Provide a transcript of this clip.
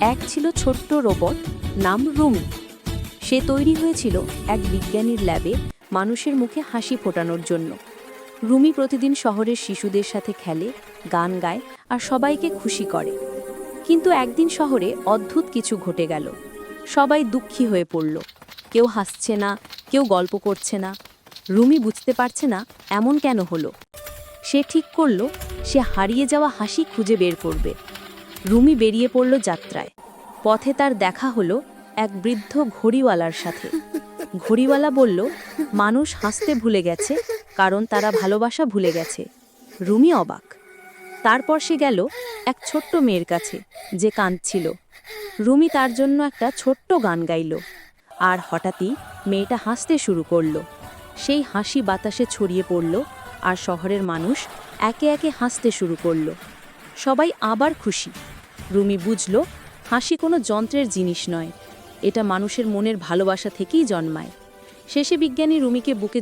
এক ছিল ছোট্ট রোবট, নাম রুমি। সে তৈরি হয়েছিল এক বিজ্ঞানীর ল্যাবে মানুষের মুখে হাসি ফোটানোর জন্য। রুমি প্রতিদিন শহরের শিশুদের সাথে খেলে, গান গায় আর সবাইকে খুশি করে। কিন্তু একদিন শহরে অদ্ভুত কিছু ঘটে গেল। সবাই দুঃখী হয়ে পড়ল। কেউ হাসছে না, কেউ গল্প করছে না। রুমি বুঝতে পারছে না এমন কেন হলো। সে ঠিক করল, সে হারিয়ে যাওয়া হাসি খুঁজে বের করবে। রুমি বেরিয়ে পড়ল যাত্রায়। পথে তার দেখা হলো এক বৃদ্ধ ঘড়িওয়ালার সাথে। ঘড়িওয়ালা বলল, মানুষ হাসতে ভুলে গেছে, কারণ তারা ভালোবাসা ভুলে গেছে। রুমি অবাক। তারপর সে গেল এক ছোট্ট মেয়ের কাছে, যে কাঁদছিল। রুমি তার জন্য একটা ছোট্ট গান গাইল, আর হঠাৎই মেয়েটা হাসতে শুরু করল। সেই হাসি বাতাসে ছড়িয়ে পড়ল, আর শহরের মানুষ একে একে হাসতে শুরু করল। সবাই আবার খুশি। রুমি বুঝল, হাসি কোনো যন্ত্রের জিনিস নয়। এটা মানুষের মনের ভালোবাসা থেকেই জন্মায়। শেষে বিজ্ঞানী রুমিকে বুকে